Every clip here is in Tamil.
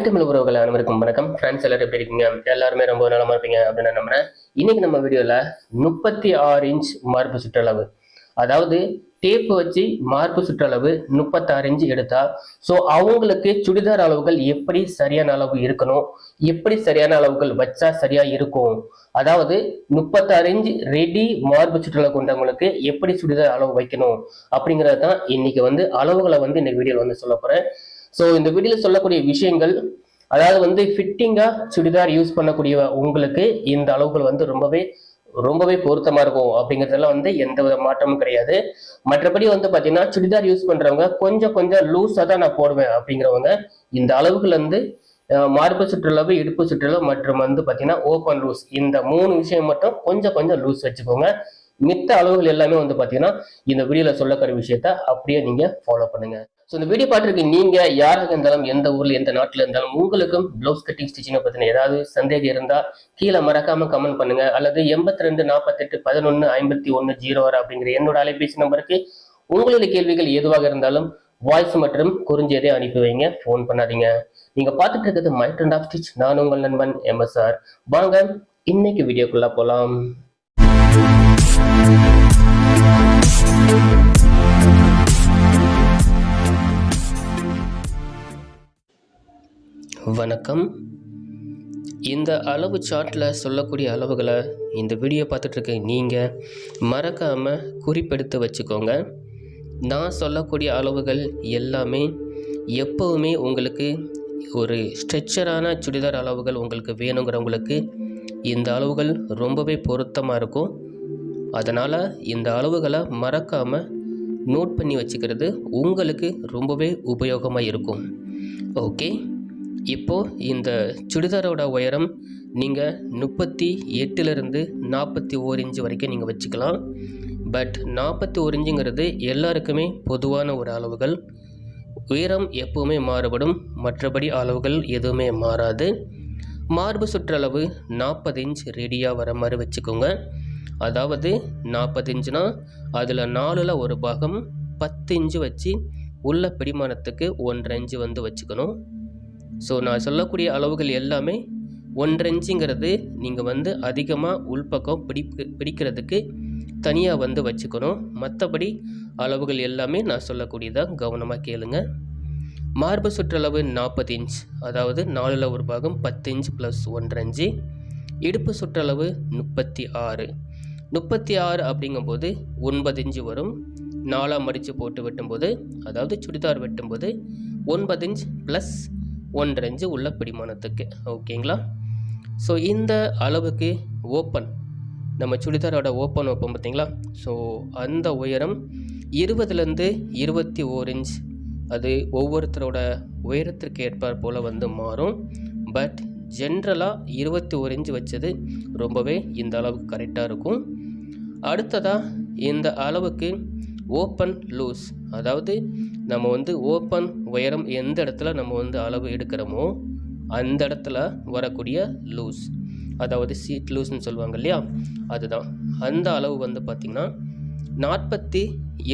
தாய் தமிழ் உறவுகள் அனைவருக்கும் வணக்கம். ஃப்ரெண்ட்ஸ் எல்லாரும் எப்படி இருக்கீங்க? எல்லாருமே ரொம்ப நலமா இருப்பீங்க அப்படின்னு நம்புறேன். இன்னைக்கு நம்ம வீடியோல முப்பத்தி ஆறு இன்ச் மார்பு சுற்றளவு அதாவது டேப் வச்சு மார்பு சுற்றளவு முப்பத்தாறு இன்ச் எடுத்தா ஸோ அவங்களுக்கு சுடிதார் அளவுகள் எப்படி சரியான அளவு இருக்கணும்? எப்படி சரியான அளவுகள் வச்சா சரியா இருக்கும்? அதாவது முப்பத்தாறு இன்ச் ரெடி மார்பு சுற்றளவு கொண்டவங்களுக்கு எப்படி சுடிதார் அளவு வைக்கணும்? அப்படிங்கிறது தான் இன்னைக்கு வந்து அளவுகளை வந்து இந்த வீடியோவில் வந்து சொல்ல போறேன். ஸோ இந்த வீடியோவில் சொல்லக்கூடிய விஷயங்கள் அதாவது வந்து ஃபிட்டிங்காக சுடிதார் யூஸ் பண்ணக்கூடிய உங்களுக்கு இந்த அளவுகள் வந்து ரொம்பவே ரொம்பவே பொருத்தமாக இருக்கும் அப்படிங்கிறதெல்லாம் வந்து எந்த வித மாற்றமும் கிடையாது. மற்றபடி வந்து பார்த்தீங்கன்னா சுடிதார் யூஸ் பண்ணுறவங்க கொஞ்சம் கொஞ்சம் லூஸாக தான் நான் போடுவேன் அப்படிங்கிறவங்க இந்த அளவுகள் வந்து மார்பு சுற்றுலாவு இடுப்பு சுற்றுலா மற்றும் வந்து பார்த்தீங்கன்னா ஓப்பன் லூஸ் இந்த மூணு விஷயம் மட்டும் கொஞ்சம் கொஞ்சம் லூஸ் வச்சுக்கோங்க. மித்த அளவுகள் எல்லாமே வந்து பார்த்தீங்கன்னா இந்த வீடியோவில் சொல்லக்கூடிய விஷயத்த அப்படியே நீங்கள் ஃபாலோ பண்ணுங்கள் ஸோ இந்த வீடியோ பார்த்துருக்கு நீங்கள் யாராக இருந்தாலும் எந்த ஊரில் எந்த நாட்டில் இருந்தாலும் உங்களுக்கும் ப்ளவுஸ் கட்டிங் ஸ்டிச்சிங்கை பற்றின ஏதாவது சந்தேகம் இருந்தால் கீழே மறக்காமல் கமெண்ட் பண்ணுங்க. அல்லது எண்பத்தி ரெண்டு நாற்பத்தெட்டு பதினொன்று ஐம்பத்தி ஒன்று ஜீரோ ஆறு அப்படிங்கிற என்னோட அலைபேசி நம்பருக்கு உங்களுடைய கேள்விகள் எதுவாக இருந்தாலும் வாய்ஸ் மற்றும் குறுஞ்செய்தியை அனுப்பி வைங்க. ஃபோன் பண்ணாதீங்க. நீங்கள் பார்த்துட்டு இருக்கிறது மைட் அண்ட் ஆஃப் ஸ்டிச் நான் உங்கள் நண்பன் எம்எஸ்ஆர் வாங்க இன்னைக்கு வீடியோக்குள்ளே போகலாம் வணக்கம். இந்த அளவு சார்ட்டில் சொல்லக்கூடிய அளவுகளை இந்த வீடியோ பார்த்துட்ருக்க நீங்கள் மறக்காமல் குறிப்பெடுத்து வச்சுக்கோங்க. நான் சொல்லக்கூடிய அளவுகள் எல்லாமே எப்போவுமே உங்களுக்கு ஒரு ஸ்ட்ரெச்சரான சுடிதார் அளவுகள் உங்களுக்கு வேணுங்கிறவங்களுக்கு இந்த அளவுகள் ரொம்பவே பொருத்தமாக இருக்கும். அதனால் இந்த அளவுகளை மறக்காமல் நோட் பண்ணி வச்சுக்கிறது உங்களுக்கு ரொம்பவே உபயோகமாக இருக்கும். ஓகே இப்போது இந்த சுடிதாரோட உயரம் நீங்கள் முப்பத்தி எட்டுலேருந்து நாற்பத்தி ஓர் இன்ச்சு வரைக்கும் நீங்கள் வச்சுக்கலாம். பட் நாற்பத்தி ஒரு இன்ச்சுங்கிறது எல்லாருக்குமே பொதுவான ஒரு அளவுகள். உயரம் எப்பவுமே மாறுபடும் மற்றபடி அளவுகள் எதுவுமே மாறாது. மார்பு சுற்றளவு நாற்பது இன்ச் ரெடியாக வர மாதிரி வச்சுக்கோங்க. அதாவது நாற்பது இன்ச்சுனா அதில் நாலில் ஒரு பாகம் பத்து இன்ச்சு வச்சு உள்ள பிடிமானத்துக்கு ஒன்றரை இன்ச்சு வந்து வச்சுக்கணும். ஸோ நான் சொல்லக்கூடிய அளவுகள் எல்லாமே ஒன்றரை இன்ச்சுங்கிறது நீங்கள் வந்து அதிகமாக உள்பக்கம் பிடிப்பு பிடிக்கிறதுக்கு தனியாக வந்து வச்சுக்கணும். மற்றபடி அளவுகள் எல்லாமே நான் சொல்லக்கூடியதாக கவனமாக கேளுங்க. மார்பு சுற்றளவு நாற்பது இன்ச் அதாவது நாலில் ஒரு பாகம் பத்து இன்ச் ப்ளஸ் ஒன்றரை இன்ச்சு இடுப்பு சுற்றளவு முப்பத்தி ஆறு முப்பத்தி ஆறு அப்படிங்கும்போது ஒன்பது இன்ச்சு வரும். நாலாம் மடித்து போட்டு வெட்டும்போது அதாவது சுடிதார் வெட்டும்போது ஒன்பது இன்ச் ப்ளஸ் ஒன்றரை இன்ச்சு உள்ள பிடிமானத்துக்கு. ஓகேங்களா? ஸோ இந்த அளவுக்கு ஓப்பன் நம்ம சுடிதாரோட ஓப்பன் வைப்போம் பார்த்தீங்களா? ஸோ அந்த உயரம் இருபதுலேருந்து இருபத்தி ஓர் இன்ச் அது ஒவ்வொருத்தரோட உயரத்திற்கு ஏற்பார் போல் வந்து மாறும். பட் ஜென்ரலாக இருபத்தி ஒரு இன்ச் வச்சது ரொம்பவே இந்த அளவுக்கு கரெக்டாக இருக்கும். அடுத்ததாக இந்த அளவுக்கு ஓப்பன் லூஸ் அதாவது நம்ம வந்து ஓப்பன் உயரம் எந்த இடத்துல நம்ம வந்து அளவு எடுக்கிறோமோ அந்த இடத்துல வரக்கூடிய லூஸ் அதாவது சீட் லூஸ்ன்னு சொல்லுவாங்க இல்லையா? அதுதான். அந்த அளவு வந்து பார்த்திங்கன்னா நாற்பத்தி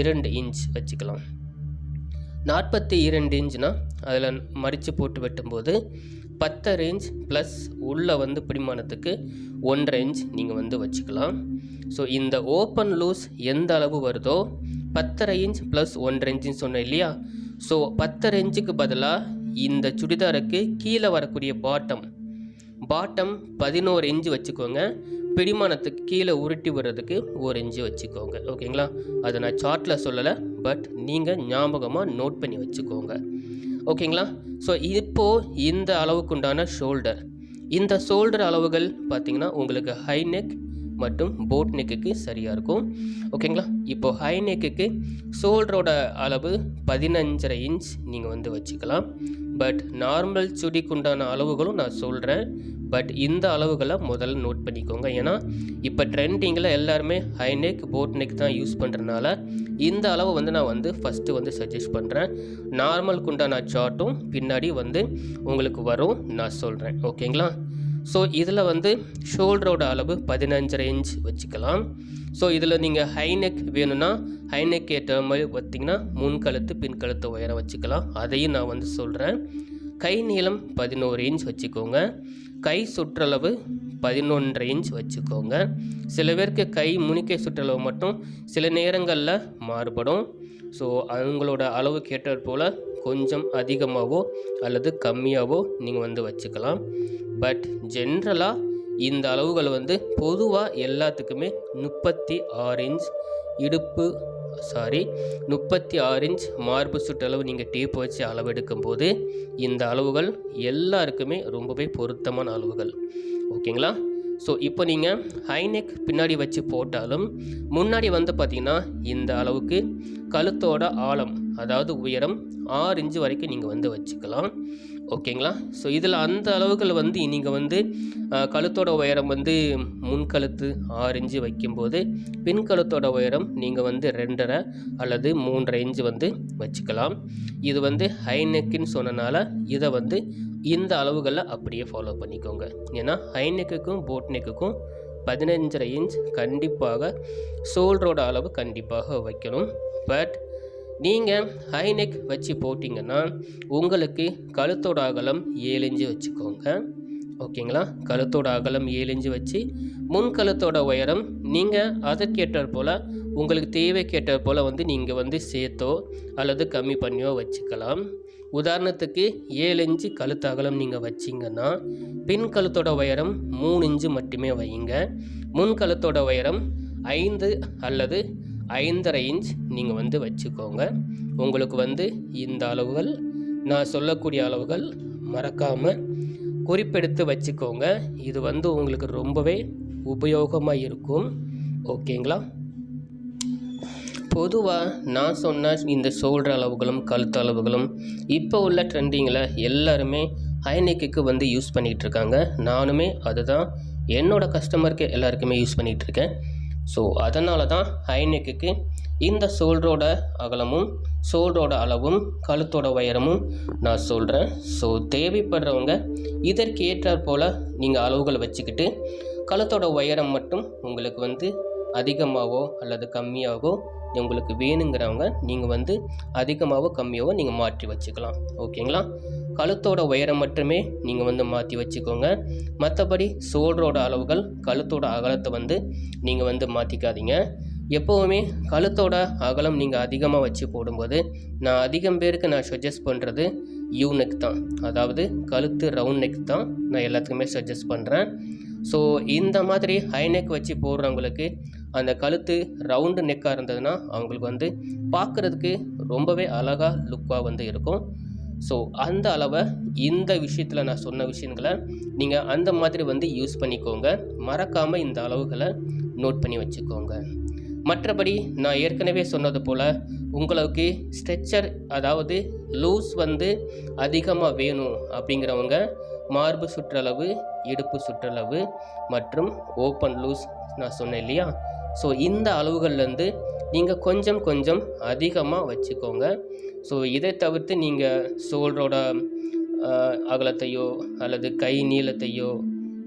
இரண்டு இன்ச் வச்சுக்கலாம். நாற்பத்தி இரண்டு இன்ச்னா அதில் மறித்து போட்டு வெட்டும்போது பத்தரை இன்ச் ப்ளஸ் உள்ளே வந்து பிடிமானத்துக்கு ஒன்றரை இன்ச் நீங்கள் வந்து வச்சுக்கலாம். ஸோ இந்த ஓப்பன் லூஸ் எந்த அளவு வருதோ பத்தரை இன்ச் ப்ளஸ் ஒன்றரை இன்ச்சுன்னு சொன்னேன் இல்லையா? ஸோ பத்தரை இன்ச்சுக்கு பதிலாக இந்த சுடிதாருக்கு கீழே வரக்கூடிய பாட்டம் பாட்டம் பதினோரு இன்ச்சு வச்சுக்கோங்க. பிடிமானத்துக்கு கீழே உருட்டி விடுறதுக்கு ஒரு இன்ச்சு வச்சுக்கோங்க. ஓகேங்களா அதை நான் சார்ட்டில் சொல்லலை பட் நீங்கள் ஞாபகமாக நோட் பண்ணி வச்சுக்கோங்க. ஓகேங்களா ஸோ இப்போது இந்த அளவுக்குண்டான ஷோல்டர் இந்த ஷோல்டர் அளவுகள் பார்த்திங்கன்னா உங்களுக்கு ஹை நெக் மற்றும் போட் நெக்குக்கு சரியாக இருக்கும். ஓகேங்களா இப்போ ஹை நெக்குக்கு ஷோல்டரோட அளவு பதினஞ்சரை இன்ச் நீங்கள் வந்து வச்சுக்கலாம். பட் நார்மல் சுடிக்குண்டான அளவுகளும் நான் சொல்கிறேன் பட் இந்த அளவுகளை முதல்ல நோட் பண்ணிக்கோங்க. ஏன்னா இப்போ ட்ரெண்டிங்கில் எல்லாருமே ஹை நெக் போட் நெக் தான் யூஸ் பண்ணுறதுனால இந்த அளவு வந்து நான் வந்து ஃபஸ்ட்டு வந்து சஜஸ்ட் பண்ணுறேன் நார்மலுக்கு உண்டான சார்ட்டும் பின்னாடி வந்து உங்களுக்கு வரும். நான் சொல்கிறேன் ஓகேங்களா ஸோ இதில் வந்து ஷோல்டரோட அளவு பதினஞ்சரை இன்ச் வச்சுக்கலாம். ஸோ இதில் நீங்கள் ஹை நெக் வேணும்னா ஹை நெக் ஏற்ற மாதிரி பார்த்தீங்கன்னா முன் கழுத்து பின் கழுத்து உயரம் வச்சுக்கலாம். அதையும் நான் வந்து சொல்கிறேன் கை நீளம் பதினோரு இன்ச் வச்சுக்கோங்க. கை சுற்றளவு பதினொன்றரை இன்ச் வச்சுக்கோங்க. சில பேருக்கு கை முனிக்கை சுற்றளவு மட்டும் சில நேரங்களில் மாறுபடும். ஸோ அவங்களோட அளவு கேட்டது போல் கொஞ்சம் அதிகமாகவோ அல்லது கம்மியாகவோ நீங்கள் வந்து வச்சுக்கலாம். பட் ஜென்ரலாக இந்த அளவுகள் வந்து பொதுவாக எல்லாத்துக்குமே முப்பத்தி ஆறு இன்ச் இடுப்பு சாரி முப்பத்தி ஆறு இன்ச் மார்பு சுற்றளவு நீங்கள் டேப் வச்சு அளவெடுக்கும் போது இந்த அளவுகள் எல்லாருக்குமே ரொம்பவே பொருத்தமான அளவுகள். ஓகேங்களா? ஸோ இப்போ நீங்கள் ஹைநெக் பின்னாடி வச்சு போட்டாலும் முன்னாடி வந்து பார்த்திங்கன்னா இந்த அளவுக்கு கழுத்தோட ஆழம் அதாவது உயரம் ஆறு இன்ச்சு வரைக்கும் நீங்கள் வந்து வச்சுக்கலாம். ஓகேங்களா? ஸோ இதில் அந்த அளவுகள் வந்து நீங்கள் வந்து கழுத்தோட உயரம் வந்து முன்கழுத்து ஆறு இன்ச்சு வைக்கும்போது பின் கழுத்தோட உயரம் நீங்கள் வந்து ரெண்டரை அல்லது மூன்றரை இன்ச்சு வந்து வச்சுக்கலாம். இது வந்து ஹை நெக்குன்னு சொன்னனால இதை வந்து இந்த அளவுகளில் அப்படியே ஃபாலோ பண்ணிக்கோங்க. ஏன்னா ஹை நெக்குக்கும் போட் நெக்குக்கும் பதினஞ்சரை இன்ச் கண்டிப்பாக ஷோல்டரோட அளவு கண்டிப்பாக வைக்கணும். பட் நீங்கள் ஹைநெக் வச்சு போட்டிங்கன்னா உங்களுக்கு கழுத்தோட அகலம் ஏழு இன்ச்சு வச்சுக்கோங்க. ஓகேங்களா? கழுத்தோட அகலம் ஏழு இன்ச்சு வச்சு முன் கழுத்தோட உயரம் நீங்கள் அதற்கேற்றாற் போல் உங்களுக்கு தேவைக்கேற்றாற் போல் வந்து நீங்கள் வந்து சேர்த்தோ அல்லது கம்மி பண்ணியோ வச்சுக்கலாம். உதாரணத்துக்கு ஏழு இன்ச்சு கழுத்து அகலம் நீங்கள் வச்சிங்கன்னா பின் கழுத்தோட உயரம் மூணு இன்ச்சு மட்டுமே வையுங்க. முன் கழுத்தோட உயரம் ஐந்து அல்லது ஐந்தரை இன்ச் நீங்கள் வந்து வச்சுக்கோங்க. உங்களுக்கு வந்து இந்த அளவுகள் நான் சொல்லக்கூடிய அளவுகள் மறக்காமல் குறிப்பெடுத்து வச்சுக்கோங்க. இது வந்து உங்களுக்கு ரொம்பவே உபயோகமாக இருக்கும். ஓகேங்களா? பொதுவாக நான் சொன்ன இந்த ஷோல்டர் அளவுகளும் கழுத்து அளவுகளும் இப்போ உள்ள ட்ரெண்டிங்கில் எல்லாருமே ஹைநெக்குக்கு வந்து யூஸ் பண்ணிகிட்டு இருக்காங்க. நானுமே அதுதான் என்னோட கஸ்டமருக்கு எல்லாருக்குமே யூஸ் பண்ணிகிட்ருக்கேன் ஸோ அதனால தான் ஹைநெக்குக்கு இந்த ஷோல்டரோட அகலமும் ஷோல்டரோட அளவும் கழுத்தோட உயரமும் நான் சொல்கிறேன் ஸோ தேவைப்படுறவங்க இதற்கு ஏற்றாற் போல் நீங்கள் அளவுகளை வச்சுக்கிட்டு கழுத்தோட உயரம் மட்டும் உங்களுக்கு வந்து அதிகமாகவோ அல்லது கம்மியாகவோ உங்களுக்கு வேணுங்கிறவங்க நீங்கள் வந்து அதிகமாகவோ கம்மியாகவோ நீங்கள் மாற்றி வச்சுக்கலாம். ஓகேங்களா? கழுத்தோட உயரம் மட்டுமே நீங்கள் வந்து மாற்றி வச்சுக்கோங்க. மற்றபடி சோல்டரோட அளவுகள் கழுத்தோட அகலத்தை வந்து நீங்கள் வந்து மாற்றிக்காதீங்க எப்போவுமே கழுத்தோட அகலம் நீங்கள் அதிகமாக வச்சு போடும்போது நான் அதிகம் பேருக்கு நான் சஜஸ்ட் பண்ணுறது யூ நெக் தான். அதாவது கழுத்து ரவுண்ட் நெக் தான் நான் எல்லாத்துக்குமே சஜஸ்ட் பண்ணுறேன் ஸோ இந்த மாதிரி ஹை நெக் வச்சு போடுறவங்களுக்கு அந்த கழுத்து ரவுண்டு நெக்காக இருந்ததுன்னா அவங்களுக்கு வந்து பார்க்குறதுக்கு ரொம்பவே அழகாக லுக்காக வந்து இருக்கும். ஸோ அந்த அளவை இந்த விஷயத்தில் நான் சொன்ன விஷயங்களை நீங்கள் அந்த மாதிரி வந்து யூஸ் பண்ணிக்கோங்க. மறக்காமல் இந்த அளவுகளை நோட் பண்ணி வச்சுக்கோங்க. மற்றபடி நான் ஏற்கனவே சொன்னது போல் உங்களுக்கு ஸ்ட்ரெச்சர் அதாவது லூஸ் வந்து அதிகமாக வேணும் அப்படிங்கிறவங்க மார்பு சுற்றளவு இடுப்பு சுற்றளவு மற்றும் ஓப்பன் லூஸ் நான் சொன்னேன் இல்லையா? ஸோ இந்த அளவுகள்லேருந்து நீங்கள் கொஞ்சம் கொஞ்சம் அதிகமாக வச்சுக்கோங்க. ஸோ இதை தவிர்த்து நீங்கள் ஷோல்டரோட அகலத்தையோ அல்லது கை நீளத்தையோ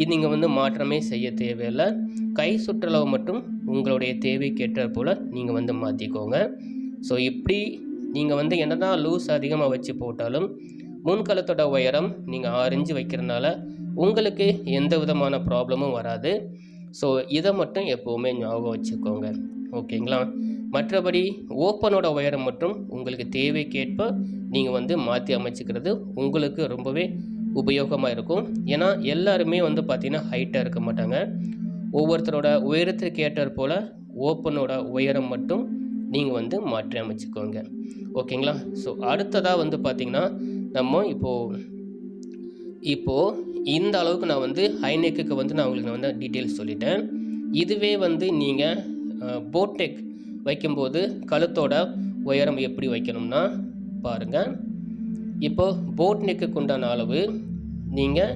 இது நீங்கள் வந்து மாற்றமே செய்ய தேவையில்லை. கை சுற்றளவு மட்டும் உங்களுடைய தேவைக்கேற்ற போல் நீங்கள் வந்து மாற்றிக்கோங்க ஸோ இப்படி நீங்கள் வந்து என்னதான் லூஸ் அதிகமாக வச்சு போட்டாலும் முன்கலத்தோட உயரம் நீங்கள் ஆறு இன்ச்சு வைக்கிறதுனால உங்களுக்கு எந்த விதமான ப்ராப்ளமும் வராது. ஸோ இதை மட்டும் எப்போவுமே ஞாபகம் வச்சுக்கோங்க. ஓகேங்களா? மற்றபடி ஓப்பனோட உயரம் மட்டும் உங்களுக்கு தேவைக்கேற்ப நீங்கள் வந்து மாற்றி அமைச்சிக்கிறது உங்களுக்கு ரொம்பவே உபயோகமாக இருக்கும். ஏன்னா எல்லாருமே வந்து பார்த்திங்கன்னா ஹைட்டாக இருக்க மாட்டாங்க. ஒவ்வொருத்தரோட உயரத்திற்கு ஏற்றாற் போல் ஓப்பனோட உயரம் மட்டும் நீங்கள் வந்து மாற்றி அமைச்சிக்கோங்க. ஓகேங்களா? ஸோ அடுத்ததாக வந்து பார்த்திங்கன்னா நம்ம இப்போது இப்போது இந்த அளவுக்கு நான் வந்து ஹைநெக்குக்கு வந்து நான் உங்களுக்கு நான் வந்து டீட்டெயில்ஸ் சொல்லிட்டேன். இதுவே வந்து நீங்கள் போட்டெக் வைக்கும்போது கழுத்தோட உயரம் எப்படி வைக்கணும்னா பாருங்கள் இப்போ போட் நெக்குக்கு உண்டான அளவு நீங்கள்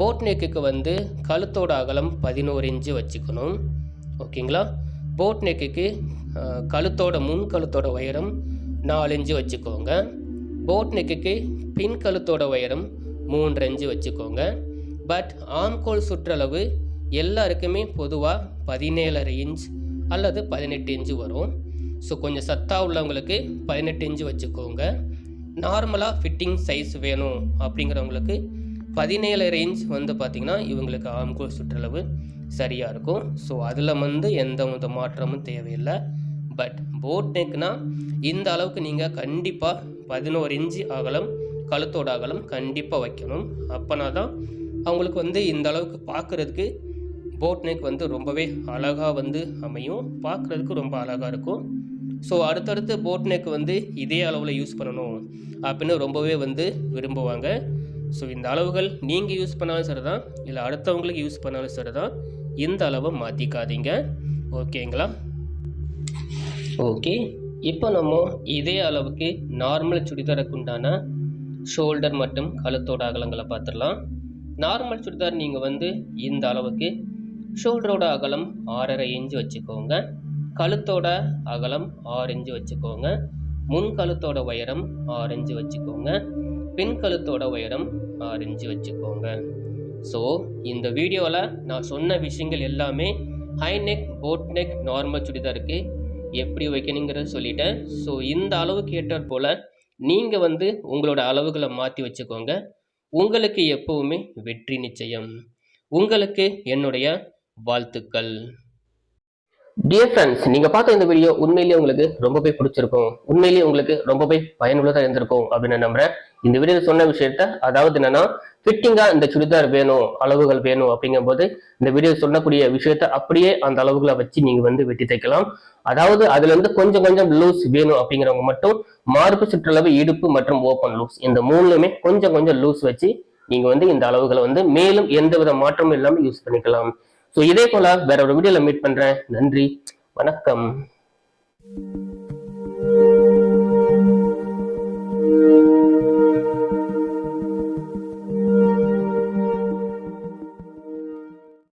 போட் நெக்குக்கு வந்து கழுத்தோட அகலம் பதினோரு இன்ச்சு வச்சுக்கணும். ஓகேங்களா? போட் நெக்குக்கு கழுத்தோட முன் கழுத்தோட உயரம் நாலு இன்ச்சு வச்சுக்கோங்க. போட் நெக்குக்கு பின் கழுத்தோட உயரம் மூன்று இன்ச்சு வச்சுக்கோங்க. பட் ஆம்கோல் சுற்றளவு எல்லாருக்குமே பொதுவாக பதினேழரை இன்ச் அல்லது பதினெட்டு இன்ச்சு வரும். ஸோ கொஞ்சம் சத்தா உள்ளவங்களுக்கு பதினெட்டு இன்ச்சு வச்சுக்கோங்க. நார்மலாக ஃபிட்டிங் சைஸ் வேணும் அப்படிங்கிறவங்களுக்கு பதினேழு ரேஞ்ச் வந்து பார்த்திங்கன்னா இவங்களுக்கு ஆம்கோல் சுற்றளவு சரியாக இருக்கும். ஸோ அதில் வந்து எந்த வித மாற்றமும் தேவையில்லை. பட் போட் நெக்னால் இந்த அளவுக்கு நீங்கள் கண்டிப்பாக பதினோரு இன்ச்சு அகலம் கழுத்தோட அகலம் கண்டிப்பாக வைக்கணும். அப்போனா தான் அவங்களுக்கு வந்து இந்த அளவுக்கு பார்க்குறதுக்கு போட் நெக் வந்து ரொம்பவே அழகாக வந்து அமையும். பார்க்குறதுக்கு ரொம்ப அழகாக இருக்கும். ஸோ அடுத்தடுத்து போட் நெக் வந்து இதே அளவில் யூஸ் பண்ணணும் அப்படின்னு ரொம்பவே வந்து விரும்புவாங்க. ஸோ இந்த அளவுகள் நீங்கள் யூஸ் பண்ணாலும் சரி தான் இல்லை அடுத்தவங்களுக்கு யூஸ் பண்ணாலும் சரி தான் இந்த அளவை மாற்றிக்காதீங்க ஓகேங்களா? ஓகே இப்போ நம்ம இதே அளவுக்கு நார்மல் சுடிதாருக்கு உண்டான ஷோல்டர் மற்றும் கழுத்தோட அகலங்களை பார்த்துடலாம். நார்மல் சுடிதார் நீங்கள் வந்து இந்த அளவுக்கு ஷோல்டரோட அகலம் ஆறரை இன்ச்சு வச்சுக்கோங்க. கழுத்தோட அகலம் ஆறு இன்ச்சு வச்சுக்கோங்க. முன் கழுத்தோட உயரம் ஆறு இன்ச்சு வச்சுக்கோங்க. பின் கழுத்தோட உயரம் ஆறு இன்ச்சு வச்சுக்கோங்க. ஸோ இந்த வீடியோவில் நான் சொன்ன விஷயங்கள் எல்லாமே high neck boat neck normal சுடிதாருக்கு எப்படி வைக்கணுங்கிறத சொல்லிட்டேன். ஸோ இந்த அளவுக்கு ஏற்றாற் போல் நீங்கள் வந்து உங்களோட அளவுகளை மாற்றி வச்சுக்கோங்க. உங்களுக்கு எப்பவுமே வெற்றி நிச்சயம். உங்களுக்கு என்னுடைய வாழ்த்துக்கள். டியர் ஃப்ரெண்ட்ஸ் நீங்கள் பார்த்த இந்த வீடியோ உண்மையிலேயே உங்களுக்கு ரொம்பவே பிடிச்சிருக்கும். உண்மையிலேயே உங்களுக்கு ரொம்பவே பயனுள்ளதாக இருந்திருக்கும் அப்படின்னு நம்புறேன். இந்த வீடியோ சொன்ன விஷயத்த அதாவது என்னன்னா ஃபிட்டிங்காக இந்த சுடிதார் வேணும் அளவுகள் வேணும் அப்படிங்கும்போது இந்த வீடியோ சொல்லக்கூடிய விஷயத்த அப்படியே அந்த அளவுகளை வச்சு நீங்கள் வந்து வெட்டி தைக்கலாம். அதாவது அதுல இருந்து கொஞ்சம் கொஞ்சம் லூஸ் வேணும் அப்படிங்கிறவங்க மட்டும் மார்பு சுற்றளவு இடுப்பு மற்றும் ஓப்பன் லூஸ் இந்த மூணுமே கொஞ்சம் கொஞ்சம் லூஸ் வச்சு நீங்க வந்து இந்த அளவுகளை வந்து மேலும் எந்த வித மாற்றமும் இல்லாமல் யூஸ் பண்ணிக்கலாம். ஸோ இதே போல வேற ஒரு வீடியோல மீட் பண்றேன். நன்றி. வணக்கம்.